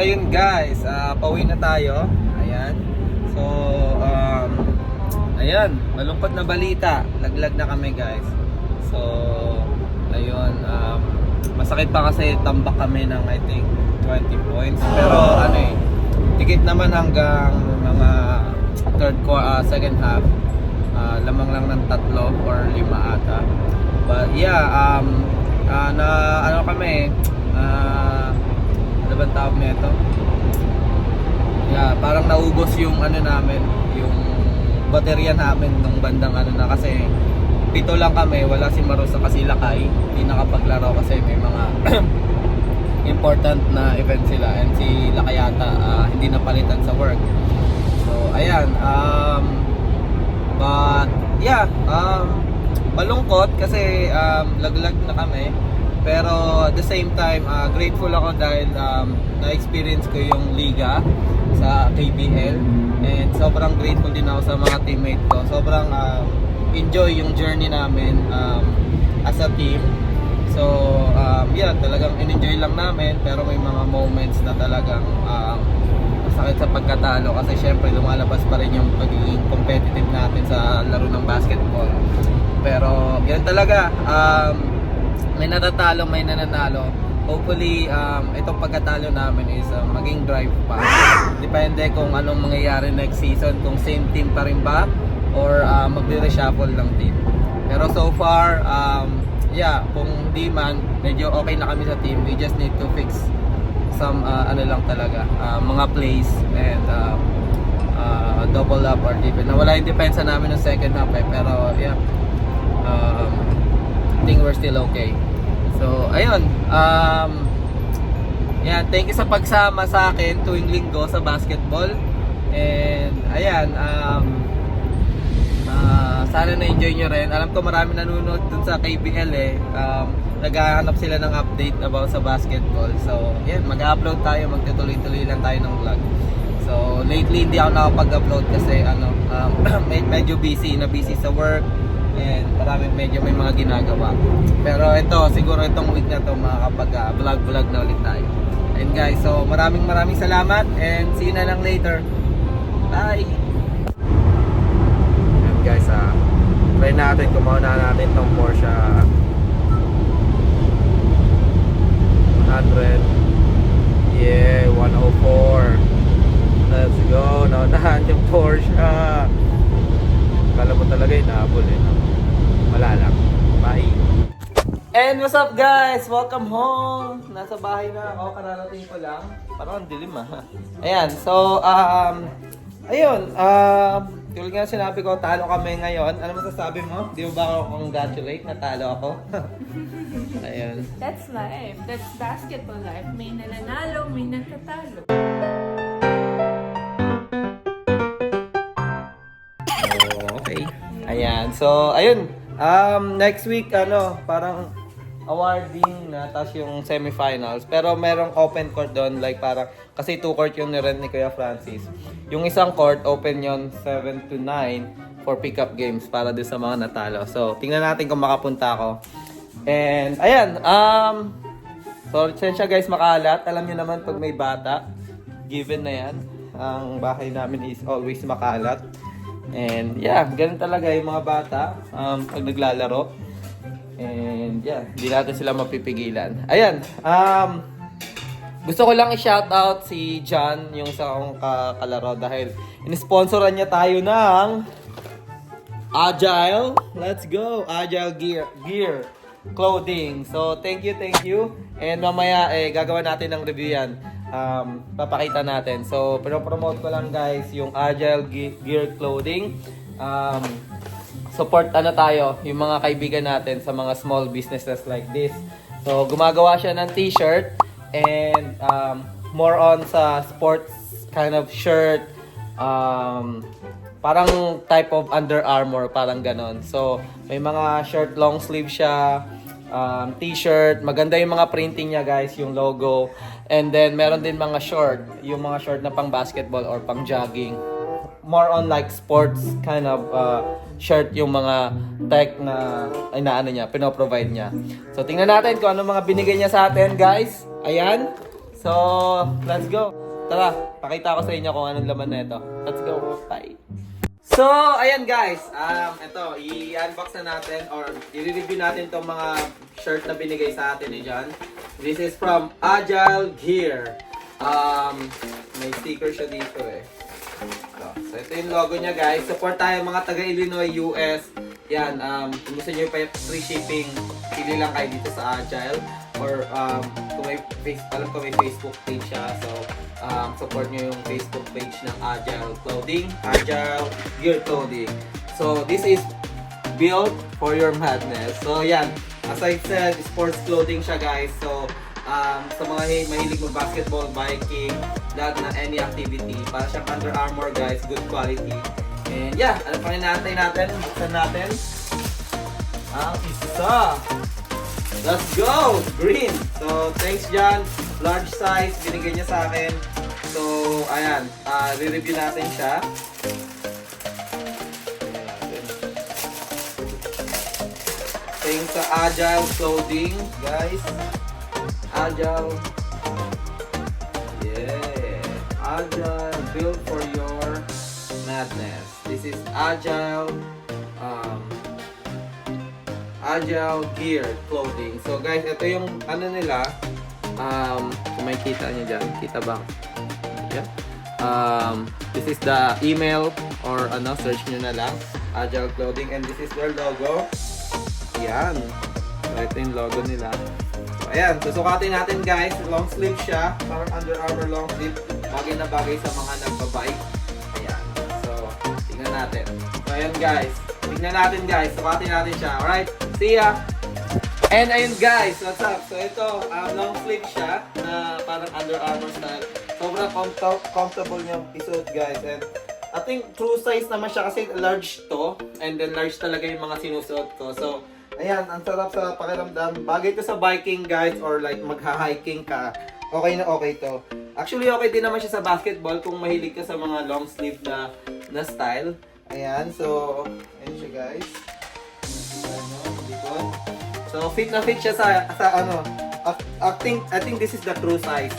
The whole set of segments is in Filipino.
ayun guys, ah, pauwi na tayo. Ayan. So, um, ayan, malungkot na balita. Laglag na kami guys. So, ayun, um, masakit pa kasi tambak kami ng I think 20 points. Pero ano eh, tikit naman hanggang mga third quarter, second half. Ah, lamang lang ng tatlo or lima ata. But yeah, um, ah, na ano kami, ah, ano bang tawag nito? Yeah, parang naubos yung ano namin, yung baterya namin nung bandang ano na kasi pito lang kami, wala si Marosa kasi lakay, hindi nakapaglaro kasi may mga important na event sila and si Lakay yata ah, hindi napalitan sa work. So ayan, um, but yeah, um, malungkot kasi um, laglag na kami. Pero at the same time, ah, grateful ako dahil um, na-experience ko yung liga sa KBL. And sobrang grateful din ako sa mga teammate ko. Sobrang um, enjoy yung journey namin um, as a team. So, um, yeah, talagang in-enjoy lang namin. Pero may mga moments na talagang um, masakit sa pagkatalo. Kasi syempre lumalabas pa rin yung pagiging competitive natin sa laro ng basketball. Pero, ganun talaga. Um, may natatalo, may nananalo. Hopefully, um, itong pagkatalo namin is uh, maging drive pa. Depende kung anong mangyayari next season, kung same team pa rin ba or uh, magre-reshuffle ng team. Pero so far, um, yeah, kung di man, medyo okay na kami sa team. We just need to fix some, uh, ano lang talaga, uh, mga plays and uh, uh, double up or defense. Nawala yung depensa namin ng second half eh, pero yeah, um, think we're still okay. So, ayun, um, yan, thank you sa pagsama sa akin tuwing linggo sa basketball. And ayan, um, ah, sana na-enjoy nyo rin. Alam ko marami nanonood dun sa KBL eh. Um, naghahanap sila ng update about sa basketball. So, yan, mag-upload tayo, magtutuloy-tuloy lang tayo ng vlog. So, lately hindi ako nakapag-upload kasi ano, um, med- medyo busy, na busy sa work and marami medyo may mga ginagawa. Pero ito, siguro itong week na to makakapag-vlog-vlog na ulit tayo. And guys, so maraming maraming salamat and see you na lang later. Bye! Ayan guys, ah, try natin kung mauna natin tong Porsche 100 Yeah, 104 Let's go, naunahan yung Porsche Kala mo talaga inaabol eh Wala lang Bye And what's up guys? Welcome home! Nasa bahay na ako, kararating ko lang. Parang ang dilim ah. Ayan, so um, ayun, um, tulad nga sinabi ko, talo kami ngayon. Ano masasabi mo? Di mo ba ako congratulate na talo ako? ayun. That's life. That's basketball life. May nananalo, may natatalo. Oh, okay. Ayan. So, ayun. Um, next week, ano, parang awarding na, tapos yung semifinals. Pero merong open court doon, like parang, kasi two court yung nirent ni Kuya Francis. Yung isang court, open yon 7 to 9 for pickup games para doon sa mga natalo. So, tingnan natin kung makapunta ako. And, ayan, um, so, sensya guys makalat. Alam niyo naman pag may bata, given na yan. Ang bahay namin is always makalat. And yeah, ganun talaga yung mga bata um, pag naglalaro. And yeah, hindi natin sila mapipigilan. Ayan, um, gusto ko lang i-shoutout si John, yung sa akong ka- kalaro dahil in-sponsoran niya tayo ng Agile. Let's go. Agile gear. Gear. Clothing. So, thank you, thank you. And mamaya, eh, gagawa natin ng review yan. Um, papakita natin. So, pero-promote ko lang guys yung Agile Ge- Gear Clothing. Um, support ano tayo, yung mga kaibigan natin sa mga small businesses like this. So, gumagawa siya ng t-shirt and um, more on sa sports kind of shirt, um, parang type of Under Armour, parang ganon. So, may mga shirt long sleeve siya, um, t-shirt, maganda yung mga printing niya guys, yung logo. And then, meron din mga short, yung mga short na pang basketball or pang jogging. More on like sports kind of uh, shirt yung mga tech na ay na ano niya, pinoprovide niya. So, tingnan natin kung ano mga binigay niya sa atin guys. Ayan. So, let's go. Tara, pakita ko sa inyo kung anong laman na ito. Let's go. Bye. So, ayan guys. Um, ito, i-unbox na natin or i-review natin itong mga shirt na binigay sa atin ni John. This is from Agile Gear. Um, may sticker siya dito eh. So, ito yung logo niya guys. Support tayo mga taga Illinois, US. Yan, um, kung gusto niyo pa free shipping, pili lang kayo dito sa Agile. Or um, kung may face, alam ko may Facebook page siya. So, um, support niyo yung Facebook page ng Agile Clothing, Agile Gear Clothing. So, this is built for your madness. So, yan. As I said, sports clothing siya guys. So, um, sa mga hi- mahilig mag basketball, biking, lahat na any activity. Para siyang Under Armour guys, good quality. And yeah, ano pa natin natin? Buksan natin. Ang isa. Let's go! Green! So, thanks John. Large size, binigay niya sa akin. So, ayan. ah re-review natin siya. Thanks sa Agile Clothing, guys. Agile. Yeah. Agile, built for your madness. This is Agile. Um, Agile Gear Clothing. So guys, ito yung ano nila. Um, kung may kita niyo dyan. Kita ba? Yeah. Um, this is the email or ano, search nyo na lang. Agile Clothing. And this is their logo. Yan. So, ito yung logo nila. Ayan. Susukatin natin guys. Long sleeve siya. Parang Under Armour long sleeve. Bagay na bagay sa mga nagbabike. Ayan. So, tingnan natin. So, ayan guys. Tingnan natin guys. Sukatin natin siya. Alright? See ya! And ayun guys, what's up? So ito, um, long sleeve siya na parang Under Armour style. Sobrang comfort- comfortable niyang isuot guys. And I think true size naman siya kasi large to. And then large talaga yung mga sinusuot ko. So, ayan, ang sarap sa pakiramdam. Bagay to sa biking guys or like magha-hiking ka. Okay na okay to. Actually, okay din naman siya sa basketball kung mahilig ka sa mga long sleeve na, na style. Ayan, so, ayan siya guys. Ano, likod. So fit na fit siya sa sa ano. I, think I think this is the true size.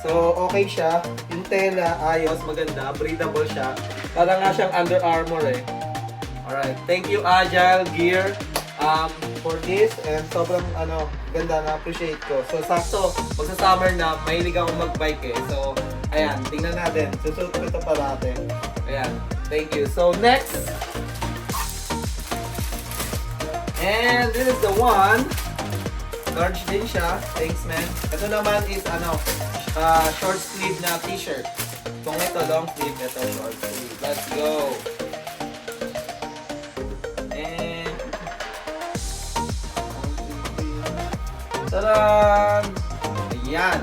So okay siya. Yung tela ayos, maganda, breathable siya. Para nga siyang Under Armour eh. Alright, thank you Agile Gear um, for this and sobrang ano, ganda na appreciate ko. So sakto, pag sa summer na, mahilig ako magbike eh. So ayan, tingnan natin. Susuot ko ito parate. Ayan, thank you. So next, And this is the one. Large din siya. Thanks, man. Ito naman is ano, uh, short sleeve na t-shirt. Kung ito long sleeve, ito short sleeve. Let's go. Taran! Ayan.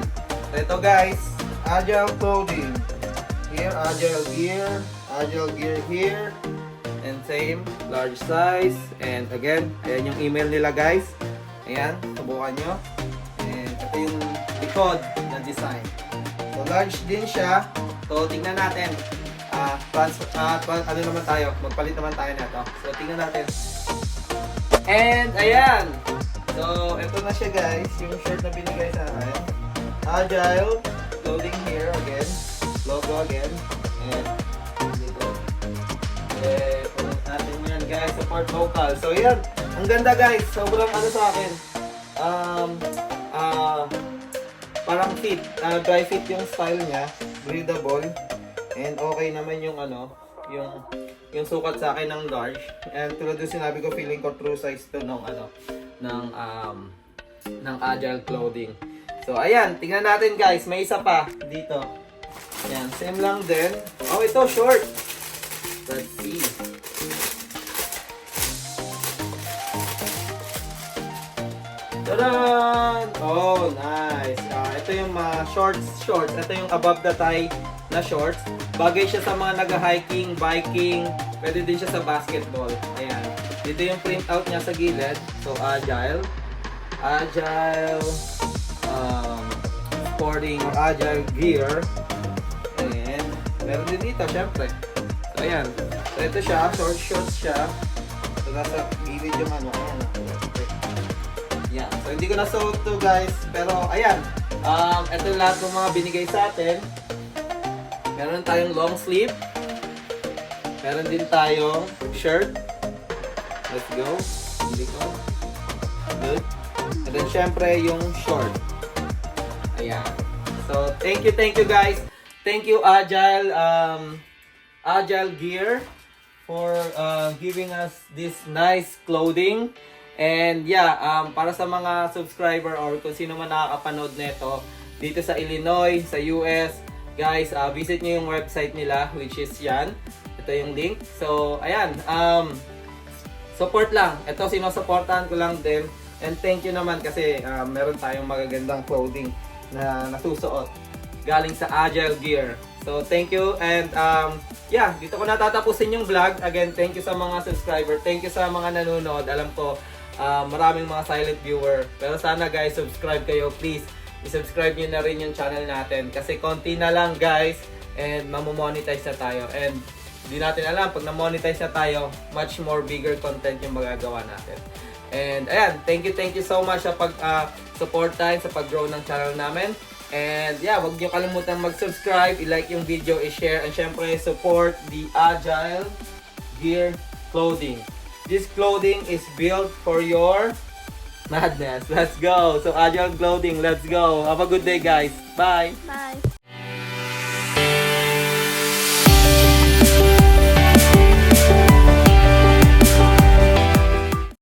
Ito guys, Agile Clothing. Here, Agile Gear. Agile Gear here. And same, large size. And again, ayan yung email nila guys. Ayan, subukan nyo. And ito yung likod na design. So large din siya. So tingnan natin. Ah, trans ah, trans- ano naman tayo? Magpalit naman tayo na ito. So tingnan natin. And ayan. So ito na siya guys, yung shirt na binigay sa akin. Agile, clothing here again. Logo again. And dito. Eh, pumunta natin mo yan guys, support vocal. So yan, ang ganda guys, sobrang ano sa akin. Um, ah, parang fit, ah, dry fit yung style niya, breathable. And okay naman yung ano, yung yung sukat sa akin ng large. And tulad yung sinabi ko, feeling ko true size to ng ano, ng um, ng agile clothing. So ayan, tingnan natin guys, may isa pa dito. Ayan, same lang din. Oh, ito short. Let's see. Tadaan! Oh, nice. Ah, ito yung mga shorts, shorts. Ito yung above the thigh na shorts. Bagay siya sa mga nag-hiking, biking. Pwede din siya sa basketball. Ayan. Dito yung printout niya sa gilid. So, agile. Agile. Um, sporting or agile gear. And meron din dito, syempre. So, ayan. So, ito siya. Short shorts siya. So, nasa gilid yung ano. Ayan. Yan. So, hindi ko na suot to guys. Pero, ayan. Um, ito lahat ng mga binigay sa atin. Meron tayong long sleeve. Meron din tayong shirt. Let's go. Hindi ko. Good. And then, syempre, yung short. Ayan. So, thank you, thank you guys. Thank you, Agile, um, Agile Gear for uh, giving us this nice clothing. And yeah, um, para sa mga subscriber or kung sino man nakakapanood nito dito sa Illinois, sa US, guys, uh, visit nyo yung website nila which is yan. Ito yung link. So, ayan. Um, support lang. Ito, sinusuportahan ko lang din. And thank you naman kasi uh, meron tayong magagandang clothing na nasusuot galing sa Agile Gear. So, thank you. And, um, yeah, dito ko natatapusin yung vlog. Again, thank you sa mga subscriber. Thank you sa mga nanonood. Alam ko, uh, maraming mga silent viewer. Pero sana guys, subscribe kayo. Please, i-subscribe nyo na rin yung channel natin. Kasi konti na lang guys. And, mamomonetize na tayo. And, hindi natin alam, pag na-monetize na tayo, much more bigger content yung magagawa natin. And ayan, thank you, thank you so much sa pag ah, support tayo sa pag-grow ng channel namin. And yeah, wag niyo kalimutan mag-subscribe, i-like yung video, i-share, and syempre support the Agile Gear Clothing. This clothing is built for your madness. Let's go! So Agile Clothing, let's go! Have a good day guys! Bye! Bye!